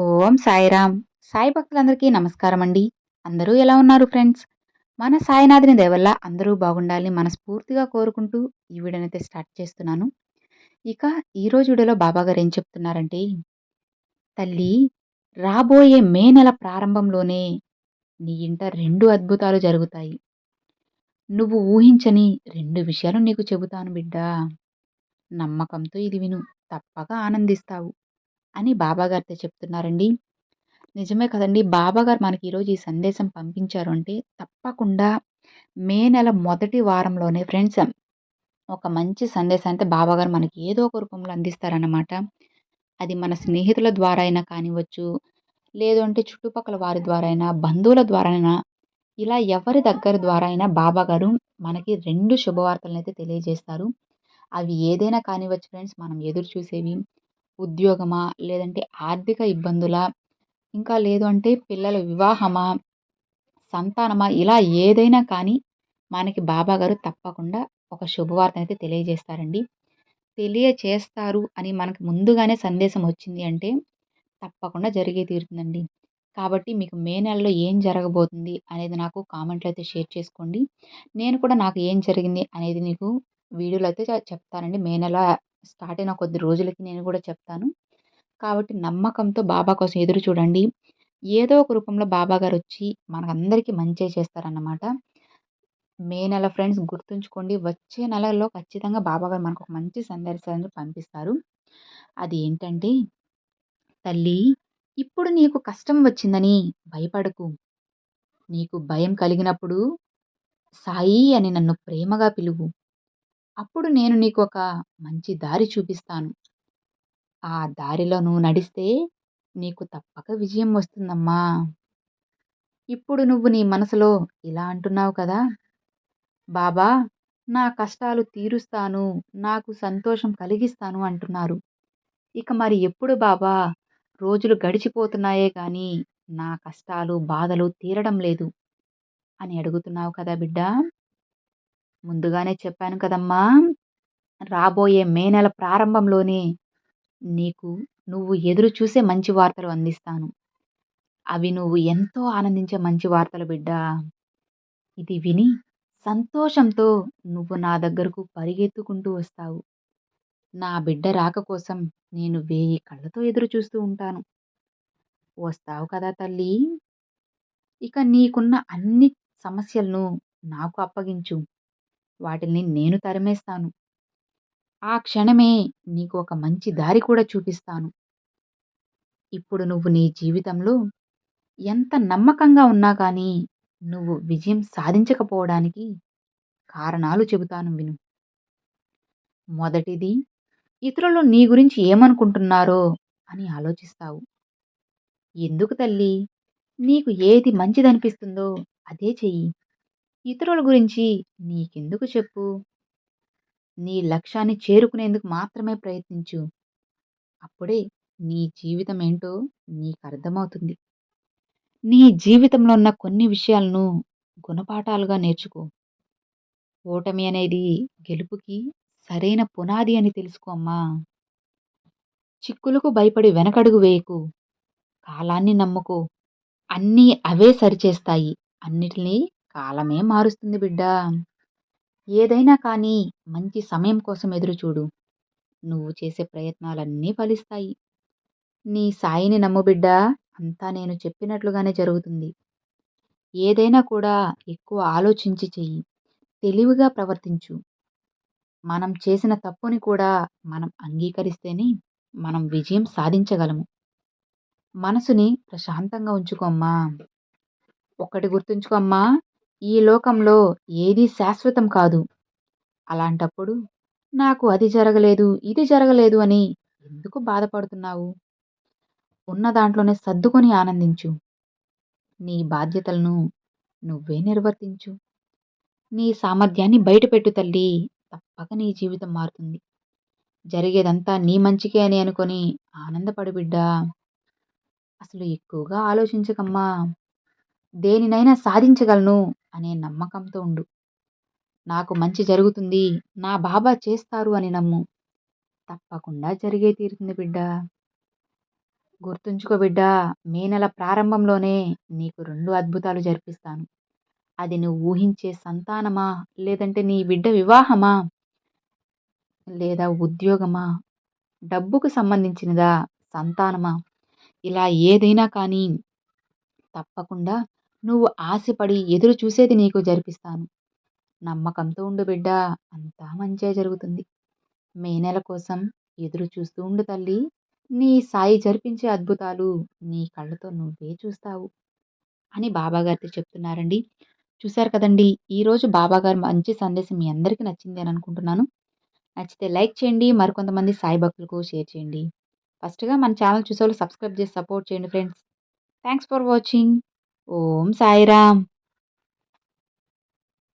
ఓం సాయిరామ్. సాయి భక్తులందరికీ నమస్కారం అండి అందరూ ఎలా ఉన్నారు ఫ్రెండ్స్? మన సాయినాథుని దేవల్ల అందరూ బాగుండాలని మనస్ఫూర్తిగా కోరుకుంటూ ఈ వీడియోనైతే స్టార్ట్ చేస్తున్నాను. ఇక ఈరోజు వీడియోలో బాబాగారు ఏం చెప్తున్నారంటే తల్లి రాబోయే మే నెల ప్రారంభంలోనే నీ ఇంట రెండు అద్భుతాలు జరుగుతాయి. నువ్వు ఊహించని రెండు విషయాలు నీకు చెబుతాను బిడ్డా. నమ్మకంతో ఇది విను. తప్పక ఆనందిస్తావు. అని బాబాగారితో చెప్తున్నారండి. నిజమే కదండి. బాబాగారు మనకి ఈరోజు ఈ సందేశం పంపించారు అంటే తప్పకుండా మే నెల మొదటి వారంలోనే ఫ్రెండ్స్ ఒక మంచి సందేశాన్ని అయితే బాబాగారు మనకి ఏదో ఒక రూపంలో అందిస్తారన్నమాట. అది మన స్నేహితుల ద్వారా అయినా కానివ్వచ్చు లేదు అంటే చుట్టుపక్కల వారి ద్వారా అయినా బంధువుల ద్వారా అయినా ఇలా ఎవరి దగ్గర ద్వారా అయినా బాబాగారు మనకి రెండు శుభవార్తలను అయితే తెలియజేస్తారు. అవి ఏదైనా కానివ్వచ్చు ఫ్రెండ్స్ మనం ఎదురు చూసేవి ఉద్యోగమా లేదంటే ఆర్థిక ఇబ్బందులా? ఇంకా లేదు అంటే పిల్లల వివాహమా? సంతానమా? ఇలా ఏదైనా కానీ మనకి బాబాగారు తప్పకుండా ఒక శుభవార్త అయితే తెలియజేస్తారండి. తెలియచేస్తారు అని మనకు ముందుగానే సందేశం వచ్చింది అంటే తప్పకుండా జరిగే తీరుతుందండి. కాబట్టి మీకు మే నెలలో ఏం జరగబోతుంది అనేది నాకు కామెంట్లో అయితే షేర్ చేసుకోండి. నేను కూడా నాకు ఏం జరిగింది అనేది నీకు వీడియోలో అయితే చెప్తానండి. మే నెల స్టార్ట్ అయిన కొద్ది రోజులకి నేను కూడా చెప్తాను. కాబట్టి నమ్మకంతో బాబా కోసం ఎదురు చూడండి. ఏదో ఒక రూపంలో బాబా గారు వచ్చి మనకందరికీ మంచి చేస్తారన్నమాట. మే నెల ఫ్రెండ్స్ గుర్తుంచుకోండి వచ్చే నెలలో ఖచ్చితంగా బాబా గారు మనకు ఒక మంచి సందేశాన్ని పంపిస్తారు. అది ఏంటంటే తల్లి ఇప్పుడు నీకు కష్టం వచ్చిందని భయపడకు. నీకు భయం కలిగినప్పుడు సాయి అని నన్ను ప్రేమగా పిలువు. అప్పుడు నేను నీకు ఒక మంచి దారి చూపిస్తాను. ఆ దారిలో నువ్వు నడిస్తే నీకు తప్పక విజయం వస్తుందమ్మా. ఇప్పుడు నువ్వు నీ మనసులో ఇలా అంటున్నావు కదా! బాబా నా కష్టాలు తీరుస్తాను నాకు సంతోషం కలిగిస్తాను అంటున్నారు. ఇక మరి ఎప్పుడు బాబా? రోజులు గడిచిపోతున్నాయే కానీ నా కష్టాలు బాధలు తీరడం లేదు అని అడుగుతున్నావు కదా బిడ్డ! ముందుగానే చెప్పాను కదమ్మా రాబోయే మే నెల ప్రారంభంలోనే నీకు నువ్వు ఎదురు చూసే మంచి వార్తలు అందిస్తాను. అవి నువ్వు ఎంతో ఆనందించే మంచి వార్తలు బిడ్డ. ఇది విని సంతోషంతో నువ్వు నా దగ్గరకు పరిగెత్తుకుంటూ వస్తావు. నా బిడ్డ రాక కోసం నేను వేయి కళ్ళతో ఎదురు చూస్తూ ఉంటాను. వస్తావు కదా తల్లి. ఇక నీకున్న అన్ని సమస్యలను నాకు అప్పగించు. వాటిని నేను తరిమేస్తాను. ఆ క్షణమే నీకు ఒక మంచి దారి కూడా చూపిస్తాను. ఇప్పుడు నువ్వు నీ జీవితంలో ఎంత నమ్మకంగా ఉన్నా కానీ నువ్వు విజయం సాధించకపోవడానికి కారణాలు చెబుతాను విను. మొదటిది ఇతరులు నీ గురించి ఏమనుకుంటున్నారో అని ఆలోచిస్తావు. ఎందుకు తల్లి? నీకు ఏది మంచిదనిపిస్తుందో అదే చెయ్యి. ఇతరుల గురించి నీకెందుకు చెప్పు? నీ లక్ష్యాన్ని చేరుకునేందుకు మాత్రమే ప్రయత్నించు. అప్పుడే నీ జీవితం ఏంటో నీకు అర్థమవుతుంది నీ జీవితంలో ఉన్న కొన్ని విషయాలను గుణపాఠాలుగా నేర్చుకో. ఓటమి అనేది గెలుపుకి సరైన పునాది అని తెలుసుకో అమ్మా. చిక్కులకు భయపడి వెనకడుగు వేయకు. కాలాన్ని నమ్ముకో. అన్నీ అవే సరిచేస్తాయి. అన్నిటినీ కాలమే మారుస్తుంది బిడ్డ. ఏదైనా కానీ మంచి సమయం కోసం ఎదురుచూడు నువ్వు చేసే ప్రయత్నాలన్నీ ఫలిస్తాయి. నీ సాయిని నమ్ము బిడ్డ. అంతా నేను చెప్పినట్లుగానే జరుగుతుంది. ఏదైనా కూడా ఎక్కువ ఆలోచించి చెయ్యి. తెలివిగా ప్రవర్తించు. మనం చేసిన తప్పుని కూడా మనం అంగీకరిస్తేనే మనం విజయం సాధించగలము. మనసుని ప్రశాంతంగా ఉంచుకోమ్మా ఒకటి గుర్తుంచుకోమ్మా ఈ లోకంలో ఏదీ శాశ్వతం కాదు. అలాంటప్పుడు నాకు అది జరగలేదు ఇది జరగలేదు అని ఎందుకు బాధపడుతున్నావు? ఉన్న దాంట్లోనే సర్దుకొని ఆనందించు. నీ బాధ్యతలను నువ్వే నిర్వర్తించు. నీ సామర్థ్యాన్ని బయటపెట్టు తల్లి తప్పక నీ జీవితం మారుతుంది. జరిగేదంతా నీ మంచికే అని అనుకొని ఆనందపడు బిడ్డా. అసలు ఎక్కువగా ఆలోచించకమ్మా. దేనినైనా సాధించగలను. అనే నమ్మకంతో ఉండు. నాకు మంచి జరుగుతుంది. నా బాబా చేస్తారు అని నమ్ము. తప్పకుండా జరిగే తీరుతుంది బిడ్డ. గుర్తుంచుకో బిడ్డా మే నెల ప్రారంభంలోనే నీకు రెండు అద్భుతాలు జరిపిస్తాను. అది నువ్వు ఊహించే సంతానమా? లేదంటే నీ బిడ్డ వివాహమా? లేదా ఉద్యోగమా? డబ్బుకు సంబంధించినదా? సంతానమా? ఇలా ఏదైనా కానీ తప్పకుండా నువ్వు ఆశపడి ఎదురు చూసేది నీకు జరిపిస్తాను. నమ్మకంతో ఉండు బిడ్డ అంతా మంచే జరుగుతుంది. మే నెల కోసం ఎదురు చూస్తూ ఉండు తల్లి. నీ సాయి జరిపించే అద్భుతాలు నీ కళ్ళతో నువ్వే చూస్తావు అని బాబాగారితో చెప్తున్నారండి. చూశారు కదండి ఈరోజు బాబాగారు మంచి సందేశం మీ అందరికీ నచ్చింది అని అనుకుంటున్నాను. నచ్చితే లైక్ చేయండి మరికొంతమంది సాయి భక్తులకు షేర్ చేయండి. ఫస్ట్గా మన ఛానల్ చూసేవాళ్ళు సబ్స్క్రైబ్ చేసి సపోర్ట్ చేయండి friends. Thanks for watching. Om Sairam